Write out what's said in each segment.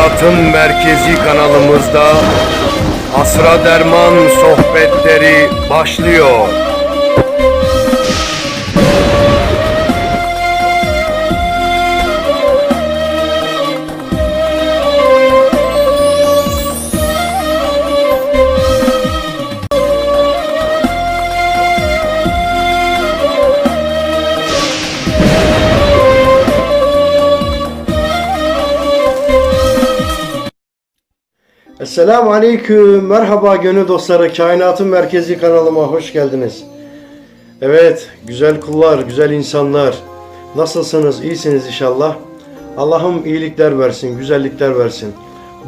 Kainatın Merkezi kanalımızda Asra Derman sohbetleri başlıyor. Esselamu Aleyküm. Merhaba gönül dostları. Kainatın Merkezi kanalıma hoş geldiniz. Evet, güzel kullar, güzel insanlar. Nasılsınız? İyisiniz inşallah. Allah'ım iyilikler versin, güzellikler versin.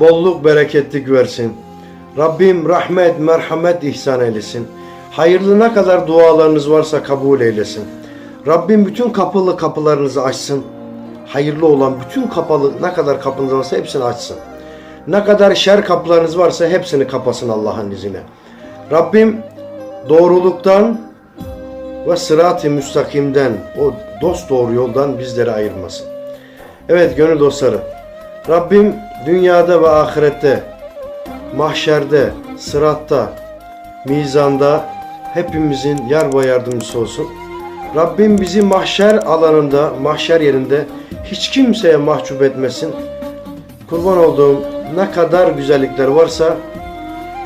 Bolluk, bereketlik versin. Rabbim rahmet, merhamet ihsan eylesin. Hayırlı ne kadar dualarınız varsa kabul eylesin. Rabbim bütün kapılı kapılarınızı açsın. Hayırlı olan bütün kapalı ne kadar kapınız varsa hepsini açsın. Ne kadar şer kapılarınız varsa hepsini kapasın Allah'ın izniyle. Rabbim doğruluktan ve sırat-ı müstakimden, o dost doğru yoldan bizleri ayırmasın. Evet gönül dostları, Rabbim dünyada ve ahirette, mahşerde, sıratta, mizanda hepimizin yar ve yardımcısı olsun. Rabbim bizi mahşer alanında, mahşer yerinde hiç kimseye mahcup etmesin. Kurban olduğum ne kadar güzellikler varsa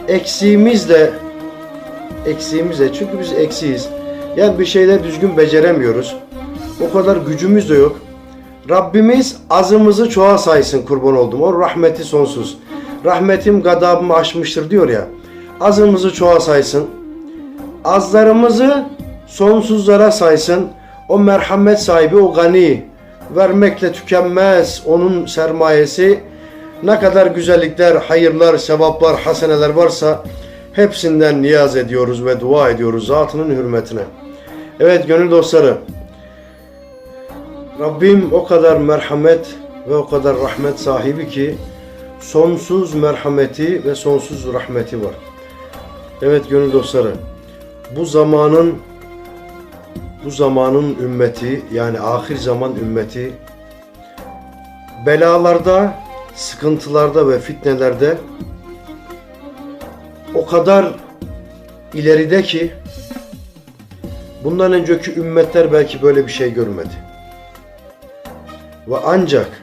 eksiğimizle eksiğimizle çünkü biz eksiyiz. Yani bir şeyler düzgün beceremiyoruz. O kadar gücümüz de yok. Rabbimiz azımızı çoğa saysın kurban oldum. O rahmeti sonsuz. Rahmetim gadabımı aşmıştır diyor ya. Azımızı çoğa saysın. Azlarımızı sonsuzlara saysın. O merhamet sahibi, o gani. Vermekle tükenmez onun sermayesi. Ne kadar güzellikler, hayırlar, sevaplar, haseneler varsa hepsinden niyaz ediyoruz ve dua ediyoruz zatının hürmetine. Evet gönül dostları. Rabbim o kadar merhamet ve o kadar rahmet sahibi ki sonsuz merhameti ve sonsuz rahmeti var. Evet gönül dostları. Bu zamanın bu zamanın ümmeti yani ahir zaman ümmeti belalarda, sıkıntılarda ve fitnelerde o kadar ileride ki bundan önceki ümmetler belki böyle bir şey görmedi. Ve ancak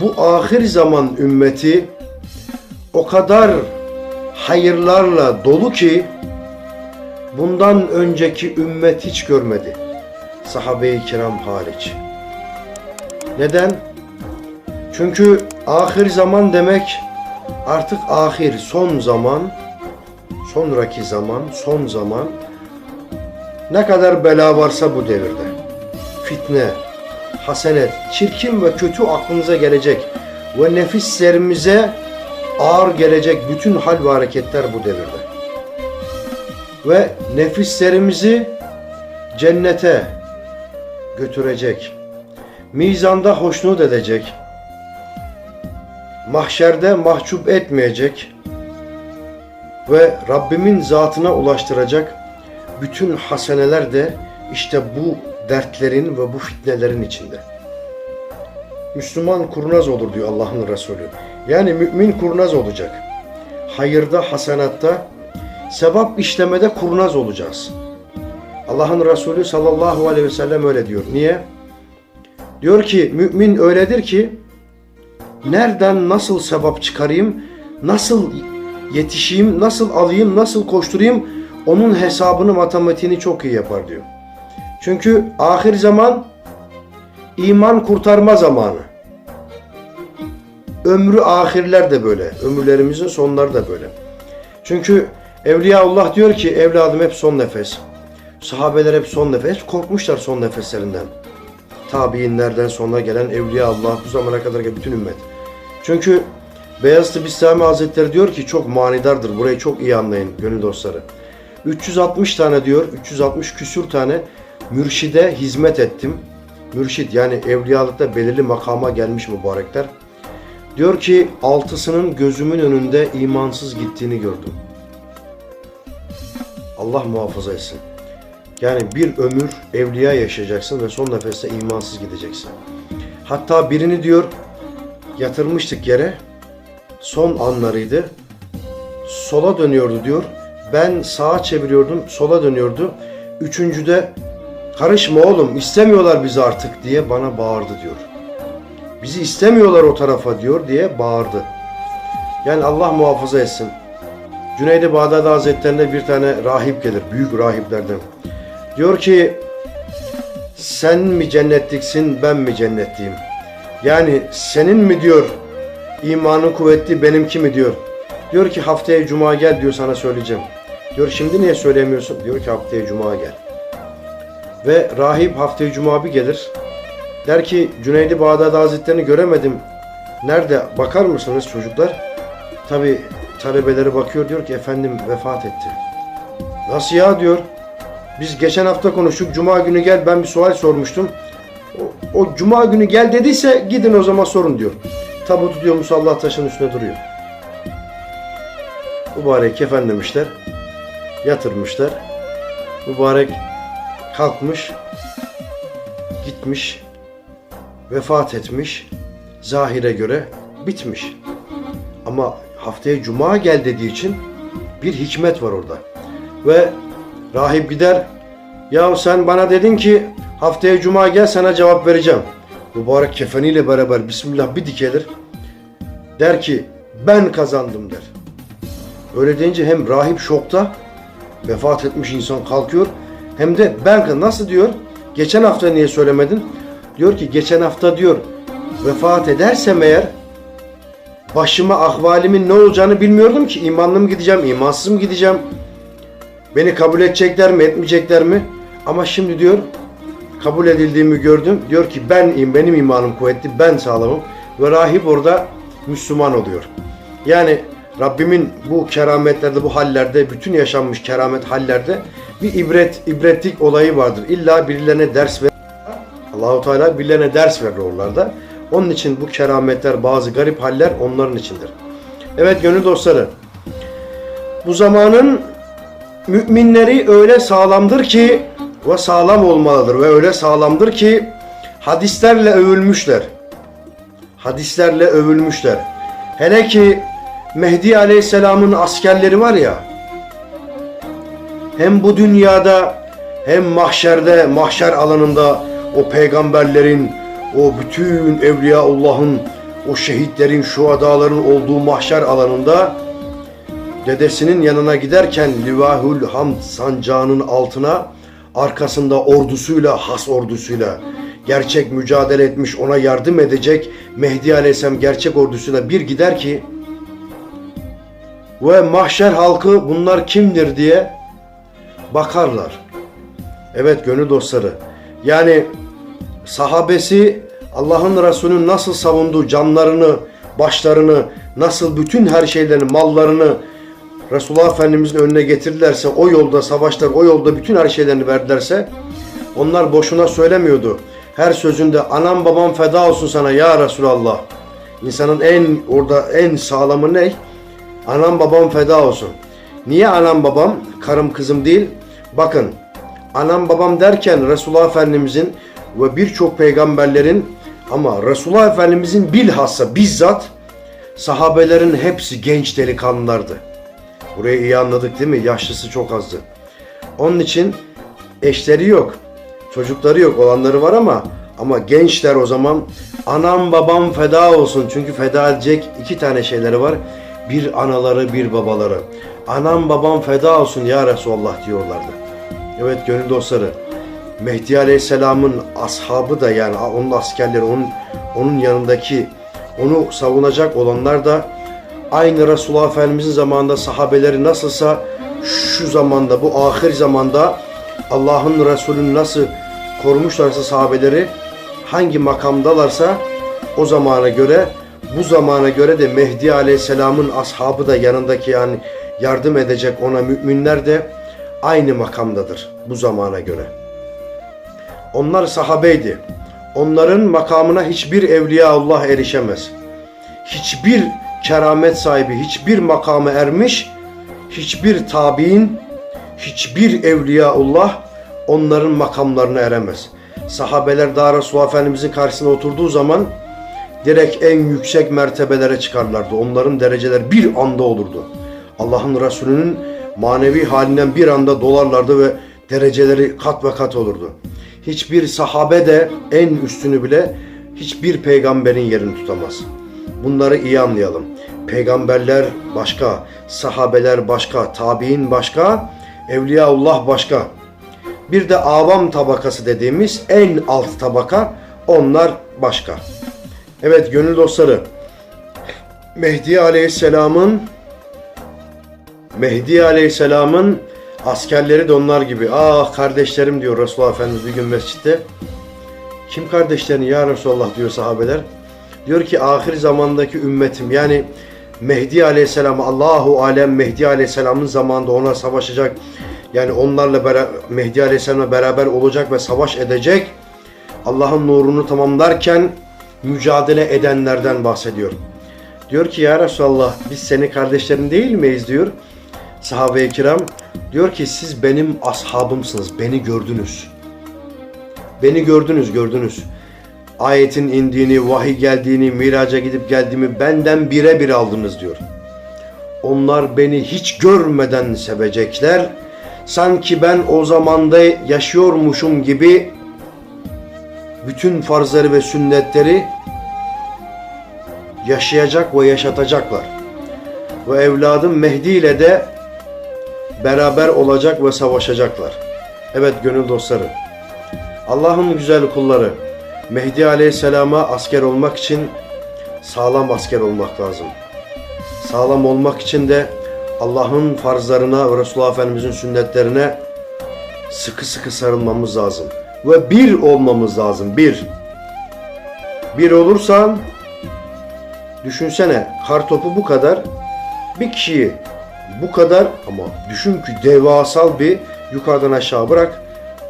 bu ahir zaman ümmeti o kadar hayırlarla dolu ki bundan önceki ümmet hiç görmedi. Sahabe-i kiram hariç. Neden? Çünkü ahir zaman demek artık ahir, son zaman, sonraki zaman, son zaman ne kadar bela varsa bu devirde. Fitne, hasenet, çirkin ve kötü aklınıza gelecek ve nefislerimize ağır gelecek bütün hal ve hareketler bu devirde. Ve nefislerimizi cennete götürecek. Mizanda hoşnut edecek. Mahşerde mahcup etmeyecek ve Rabbimin zatına ulaştıracak bütün haseneler de işte bu dertlerin ve bu fitnelerin içinde. Müslüman kurnaz olur diyor Allah'ın Resulü. Yani mümin kurnaz olacak. Hayırda, hasenatta, sevap işlemede kurnaz olacağız. Allah'ın Resulü sallallahu aleyhi ve sellem öyle diyor. Niye? Diyor ki mümin öyledir ki nereden nasıl sevap çıkarayım, nasıl yetişeyim, nasıl alayım, nasıl koşturayım onun hesabını, matematiğini çok iyi yapar diyor. Çünkü ahir zaman iman kurtarma zamanı. Ömrü ahirler de böyle. Ömürlerimizin sonları da böyle. Çünkü Evliyaullah diyor ki evladım hep son nefes. Sahabeler hep son nefes. Korkmuşlar son nefeslerinden. Tabiinlerden sonra gelen Evliyaullah bu zamana kadar bütün ümmet. Çünkü Beyazıt Bistami Hazretleri diyor ki çok manidardır. Burayı çok iyi anlayın gönül dostları. 360 tane diyor, 360 küsür tane mürşide hizmet ettim. Mürşid yani evliyalıkta belirli makama gelmiş mübarekler. Diyor ki altısının gözümün önünde imansız gittiğini gördüm. Allah muhafaza etsin. Yani bir ömür evliya yaşayacaksın ve son nefeste imansız gideceksin. Hatta birini diyor yatırmıştık yere. Son anlarıydı. Sola dönüyordu diyor. Ben sağa çeviriyordum, sola dönüyordu. Üçüncüde karışma oğlum istemiyorlar bizi artık diye bana bağırdı diyor. Bizi istemiyorlar o tarafa diyor diye bağırdı. Yani Allah muhafaza etsin. Cüneydi Bağdadi Hazretlerine bir tane rahip gelir. Büyük rahiplerden. Diyor ki sen mi cennetliksin ben mi cennetliyim? Yani senin mi diyor imanın kuvvetli benimki mi diyor. Diyor ki haftaya cuma gel diyor sana söyleyeceğim. Diyor şimdi niye söylemiyorsun? Diyor ki haftaya cuma gel. Ve rahip haftaya cuma bir gelir. Der ki Cüneydi Bağdadi Hazretlerini göremedim. Nerede? Bakar mısınız çocuklar? Tabi talebeleri bakıyor diyor ki efendim vefat etti. Nasıl ya diyor. Biz geçen hafta konuştuk. Cuma günü gel ben bir sual sormuştum. O, o cuma günü gel dediyse gidin o zaman sorun diyor. Tabutu diyor musallah taşın üstüne duruyor. Mübarek kefenlemişler. Yatırmışlar. Mübarek kalkmış. Gitmiş. Vefat etmiş. Zahire göre bitmiş. Ama haftaya cuma gel dediği için bir hikmet var orada. Ve rahip gider. Ya sen bana dedin ki haftaya cuma gel sana cevap vereceğim. Mübarek kefeniyle beraber Bismillah bir dikelir. Der ki ben kazandım der. Öyle deyince hem rahip şokta vefat etmiş insan kalkıyor hem de ben nasıl diyor geçen hafta niye söylemedin? Diyor ki geçen hafta diyor vefat edersem eğer başıma ahvalimin ne olacağını bilmiyordum ki imanlı mı gideceğim imansız mı gideceğim beni kabul edecekler mi etmeyecekler mi ama şimdi diyor kabul edildiğimi gördüm diyor ki ben benim imanım kuvvetli ben sağlamım ve rahip orada Müslüman oluyor yani Rabbimin bu kerametlerde, bu hallerde, bütün yaşanmış keramet hallerde bir ibret, ibretlik olayı vardır. İlla birilerine ders ver. Allahu Teala birilerine ders verir oralarda. Onun için bu kerametler, bazı garip haller onların içindir. Evet gönül dostları. Bu zamanın müminleri öyle sağlamdır ki ve sağlam olmalıdır ve öyle sağlamdır ki hadislerle övülmüşler. Hadislerle övülmüşler. Hele ki Mehdi Aleyhisselam'ın askerleri var ya hem bu dünyada hem mahşerde, mahşer alanında o peygamberlerin, o bütün Evliyaullah'ın, o şehitlerin, şuhadaların olduğu mahşer alanında dedesinin yanına giderken Livahül Hamd sancağının altına arkasında ordusuyla, has ordusuyla gerçek mücadele etmiş, ona yardım edecek Mehdi Aleyhisselam gerçek ordusuyla bir gider ki ve mahşer halkı bunlar kimdir diye bakarlar. Evet gönül dostları. Yani sahabesi Allah'ın Resulü'nün nasıl savunduğu canlarını, başlarını, nasıl bütün her şeylerini, mallarını Resulullah Efendimizin önüne getirdilerse, o yolda savaşlar, o yolda bütün her şeylerini verdilerse onlar boşuna söylemiyordu. Her sözünde anam babam feda olsun sana ya Resulallah. İnsanın en orada en sağlamı ne? Anam babam feda olsun. Niye anam babam, karım kızım değil? Bakın, anam babam derken Resulullah Efendimizin ve birçok peygamberlerin ama Resulullah Efendimizin bilhassa bizzat sahabelerin hepsi genç delikanlılardı. Burayı iyi anladık değil mi? Yaşlısı çok azdı. Onun için eşleri yok, çocukları yok, olanları var ama ama gençler o zaman anam babam feda olsun. Çünkü feda edecek iki tane şeyleri var. Bir anaları bir babaları. Anam babam feda olsun ya Resulallah diyorlardı. Evet gönül dostları. Mehdi Aleyhisselam'ın ashabı da yani onun askerleri, onun, onun yanındaki onu savunacak olanlar da aynı Resulullah Efendimizin zamanında sahabeleri nasılsa şu zamanda bu ahir zamanda Allah'ın Resulü'nü nasıl korumuşlarsa sahabeleri hangi makamdalarsa o zamana göre bu zamana göre de Mehdi Aleyhisselam'ın ashabı da yanındaki yani yardım edecek ona müminler de aynı makamdadır bu zamana göre. Onlar sahabeydi. Onların makamına hiçbir evliya Allah erişemez. Hiçbir keramet sahibi, hiçbir makama ermiş, hiçbir tabi'in, hiçbir evliyaullah onların makamlarına eremez. Sahabeler daha Resulullah Efendimizin karşısına oturduğu zaman direkt en yüksek mertebelere çıkarlardı. Onların dereceler bir anda olurdu. Allah'ın Resulü'nün manevi halinden bir anda dolarlardı ve dereceleri kat ve kat olurdu. Hiçbir sahabe de en üstünü bile hiçbir peygamberin yerini tutamaz. Bunları iyi anlayalım. Peygamberler başka, sahabeler başka, tabi'in başka, evliyaullah başka. Bir de avam tabakası dediğimiz en alt tabaka onlar başka. Evet gönül dostları Mehdi Aleyhisselam'ın Mehdi Aleyhisselam'ın askerleri de onlar gibi. Ah kardeşlerim diyor Resulullah Efendimiz bir gün mescitte. Kim kardeşlerin ya Resulullah diyor sahabeler. Diyor ki ahir zamandaki ümmetim yani Mehdi Aleyhisselam Allahu Alem Mehdi Aleyhisselam'ın zamanında ona savaşacak. Yani onlarla beraber, Mehdi Aleyhisselam'la beraber olacak ve savaş edecek. Allah'ın nurunu tamamlarken mücadele edenlerden bahsediyor. Diyor ki ya Resulallah biz senin kardeşlerin değil miyiz diyor. Sahabe-i kiram diyor ki siz benim ashabımsınız. Beni gördünüz. Beni gördünüz gördünüz. Ayetin indiğini, vahiy geldiğini, miraca gidip geldiğimi benden birebir aldınız diyor. Onlar beni hiç görmeden sevecekler. Sanki ben o zamanda yaşıyormuşum gibi bütün farzları ve sünnetleri yaşayacak ve yaşatacaklar. Ve evladım Mehdi ile de beraber olacak ve savaşacaklar. Evet gönül dostları. Allah'ın güzel kulları. Mehdi Aleyhisselam'a asker olmak için sağlam asker olmak lazım. Sağlam olmak için de Allah'ın farzlarına ve Resulullah Efendimizin sünnetlerine sıkı sıkı sarılmamız lazım. Ve bir olmamız lazım. Bir. Bir olursan düşünsene kar topu bu kadar bir kişiyi bu kadar ama düşün ki devasal bir yukarıdan aşağı bırak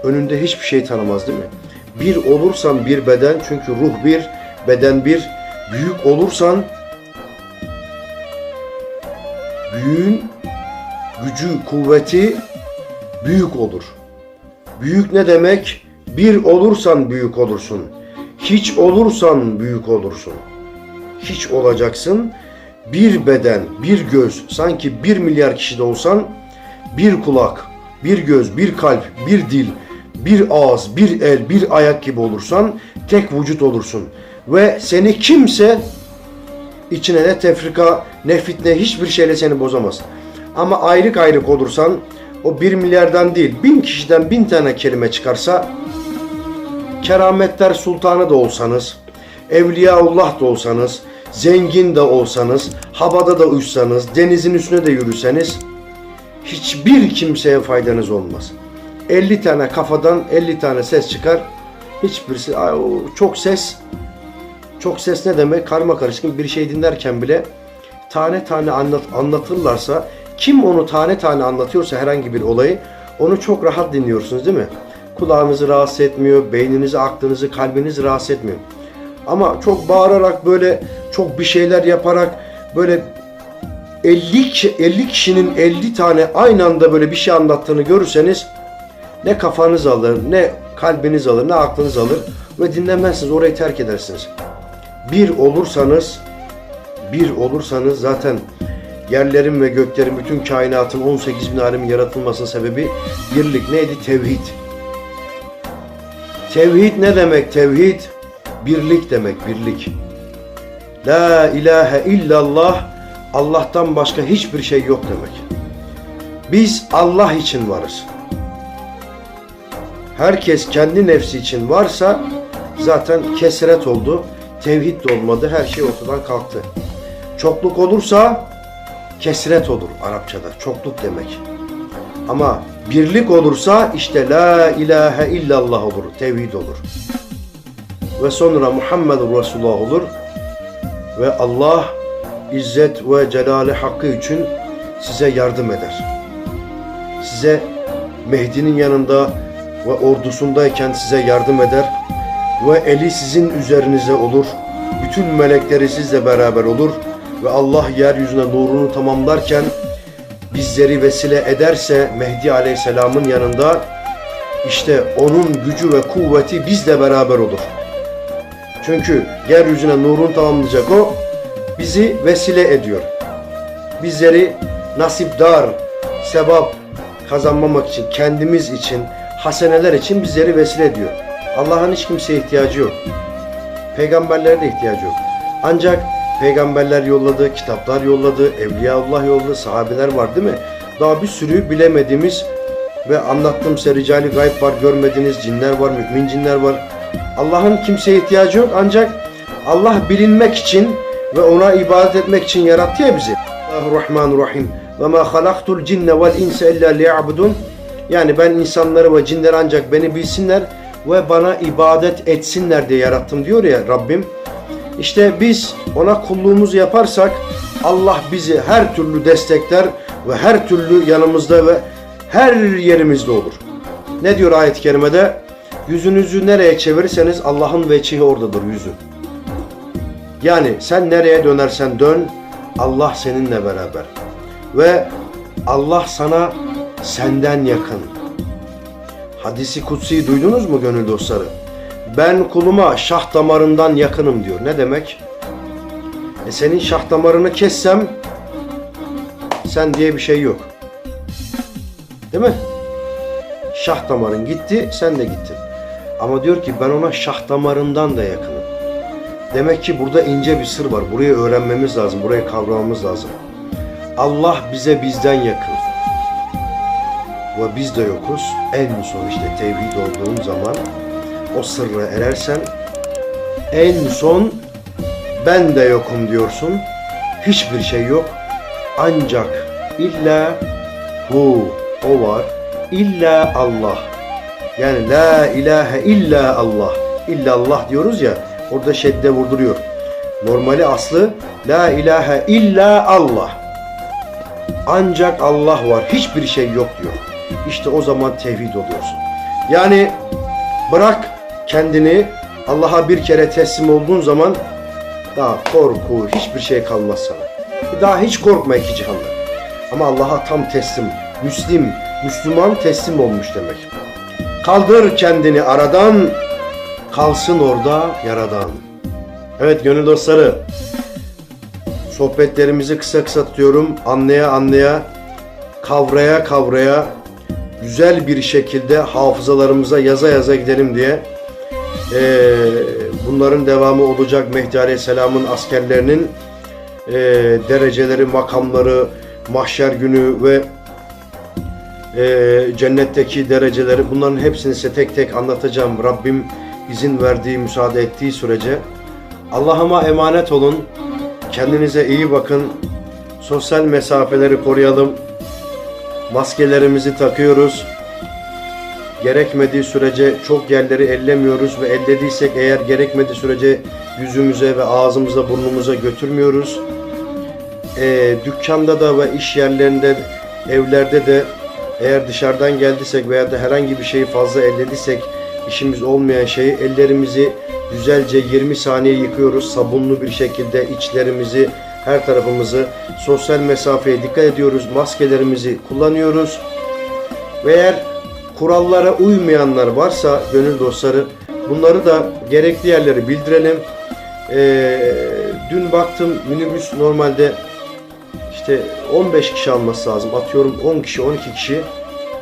önünde hiçbir şey tanımaz değil mi? Bir olursan bir beden çünkü ruh bir beden bir büyük olursan büyüğün gücü kuvveti büyük olur. Büyük ne demek? Bir olursan büyük olursun. Hiç olursan büyük olursun. Hiç olacaksın. Bir beden, bir göz, sanki bir milyar kişide olsan bir kulak, bir göz, bir kalp, bir dil, bir ağız, bir el, bir ayak gibi olursan tek vücut olursun. Ve seni kimse içine ne tefrika, ne fitne hiçbir şeyle seni bozamaz. Ama ayrık ayrık olursan o bir milyardan değil bin kişiden bin tane kelime çıkarsa kerametler sultanı da olsanız, evliyaullah da olsanız, zengin de olsanız, havada da uçsanız, denizin üstüne de yürüseniz hiçbir kimseye faydanız olmaz. 50 tane kafadan 50 tane ses çıkar. Hiçbirisi çok ses çok ses ne demek? Karma karışık bir şey dinlerken bile tane tane anlat, anlatırlarsa kim onu tane tane anlatıyorsa herhangi bir olayı onu çok rahat dinliyorsunuz değil mi? Kulağınızı rahatsız etmiyor, beyninizi, aklınızı, kalbinizi rahatsız etmiyor. Ama çok bağırarak böyle çok bir şeyler yaparak böyle 50, ki- 50 kişinin 50 tane aynı anda böyle bir şey anlattığını görürseniz ne kafanız alır, ne kalbiniz alır, ne aklınız alır ve dinlemezsiniz, orayı terk edersiniz. Bir olursanız, bir olursanız zaten yerlerin ve göklerin, bütün kainatın 18 bin alemin yaratılmasının sebebi birlik neydi? Tevhid. Tevhid ne demek tevhid? Birlik demek, birlik. La ilahe illallah, Allah'tan başka hiçbir şey yok demek. Biz Allah için varız. Herkes kendi nefsi için varsa zaten kesret oldu. Tevhid de olmadı. Her şey ortadan kalktı. Çokluk olursa kesret olur Arapçada. Çokluk demek. Ama birlik olursa işte la ilahe illallah olur. Tevhid olur. Ve sonra Muhammedur Resulullah olur. Ve Allah İzzet ve Celali hakkı için size yardım eder. Size Mehdi'nin yanında ve ordusundayken size yardım eder ve eli sizin üzerinize olur. Bütün melekleri sizle beraber olur ve Allah yeryüzüne nurunu tamamlarken bizleri vesile ederse Mehdi Aleyhisselam'ın yanında işte onun gücü ve kuvveti bizle beraber olur. Çünkü yeryüzüne nurunu tamamlayacak o bizi vesile ediyor. Bizleri nasipdar, sevap kazanmamak için, kendimiz için, haseneler için bizleri vesile ediyor. Allah'ın hiç kimseye ihtiyacı yok. Peygamberlere de ihtiyacı yok. Ancak peygamberler yolladı, kitaplar yolladı, evliyaullah yolladı, sahabeler var değil mi? Daha bir sürü bilemediğimiz ve anlattığım size ricali gayb var, görmediğiniz cinler var, mümin cinler var. Allah'ın kimseye ihtiyacı yok ancak Allah bilinmek için ve ona ibadet etmek için yarattı ya bizi. Bismillahirrahmanirrahim. Ve ma halaktul cinne vel insa illa liya'budun. Yani ben insanları ve cinleri ancak beni bilsinler ve bana ibadet etsinler diye yarattım diyor ya Rabbim. İşte biz ona kulluğumuzu yaparsak Allah bizi her türlü destekler ve her türlü yanımızda ve her yerimizde olur. Ne diyor ayet-i kerimede? Yüzünüzü nereye çevirirseniz Allah'ın veçhihi oradadır yüzü. Yani sen nereye dönersen dön Allah seninle beraber. Ve Allah sana senden yakın. Hadisi kutsi duydunuz mu gönül dostları? Ben kuluma şah damarından yakınım diyor. Ne demek? E senin şah damarını kessem sen diye bir şey yok. Değil mi? Şah damarın gitti, sen de gittin. Ama diyor ki ben ona şah damarından da yakınım. Demek ki burada ince bir sır var. Burayı öğrenmemiz lazım, burayı kavramamız lazım. Allah bize bizden yakın. Ve biz de yokuz. En son işte tevhid olduğun zaman o sırra erersen en son ben de yokum diyorsun. Hiçbir şey yok. Ancak illa hu o var. İlla Allah. Yani la ilahe illa Allah. İlla Allah diyoruz ya orada şedde vurduruyor. Normali aslı la ilahe illa Allah. Ancak Allah var. Hiçbir şey yok diyor. İşte o zaman tevhid oluyorsun. Yani bırak kendini Allah'a bir kere teslim olduğun zaman daha korku, hiçbir şey kalmaz sana. Daha hiç korkma iki cihanda. Ama Allah'a tam teslim, Müslim, Müslüman teslim olmuş demek. Kaldır kendini aradan, kalsın orada yaradan. Evet gönül dostları, sohbetlerimizi kısa kısa tutuyorum. Anlaya anlaya, kavraya kavraya, güzel bir şekilde hafızalarımıza yaza yaza gidelim diye ee, bunların devamı olacak Mehdi Aleyhisselam'ın askerlerinin ee, dereceleri, makamları, mahşer günü ve ee, cennetteki dereceleri bunların hepsini size tek tek anlatacağım. Rabbim izin verdiği, müsaade ettiği sürece. Allah'ıma emanet olun. Kendinize iyi bakın. Sosyal mesafeleri koruyalım. Maskelerimizi takıyoruz. Gerekmediği sürece çok yerleri ellemiyoruz ve ellediysek eğer gerekmediği sürece yüzümüze ve ağzımıza burnumuza götürmüyoruz. Ee, dükkanda da ve iş yerlerinde, evlerde de eğer dışarıdan geldiysek veya da herhangi bir şeyi fazla ellediysek işimiz olmayan şeyi ellerimizi güzelce 20 saniye yıkıyoruz. Sabunlu bir şekilde içlerimizi, her tarafımızı sosyal mesafeye dikkat ediyoruz. Maskelerimizi kullanıyoruz. Ve eğer kurallara uymayanlar varsa gönül dostları bunları da gerekli yerlere bildirelim. Ee, dün baktım minibüs normalde işte 15 kişi alması lazım. Atıyorum 10 kişi 12 kişi.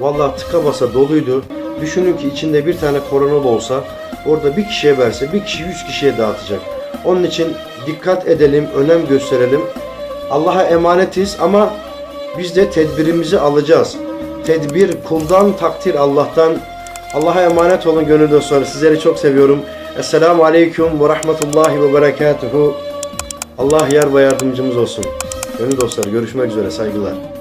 Vallahi tıka basa doluydu. Düşünün ki içinde bir tane koronalı olsa orada bir kişiye verse bir kişi 100 kişiye dağıtacak. Onun için dikkat edelim, önem gösterelim. Allah'a emanetiz ama biz de tedbirimizi alacağız. Tedbir kuldan, takdir Allah'tan. Allah'a emanet olun gönül dostları. Sizleri çok seviyorum. Esselamu Aleyküm ve Rahmetullahi ve Berekatuhu. Allah yar ve yardımcımız olsun. Gönül dostları görüşmek üzere saygılar.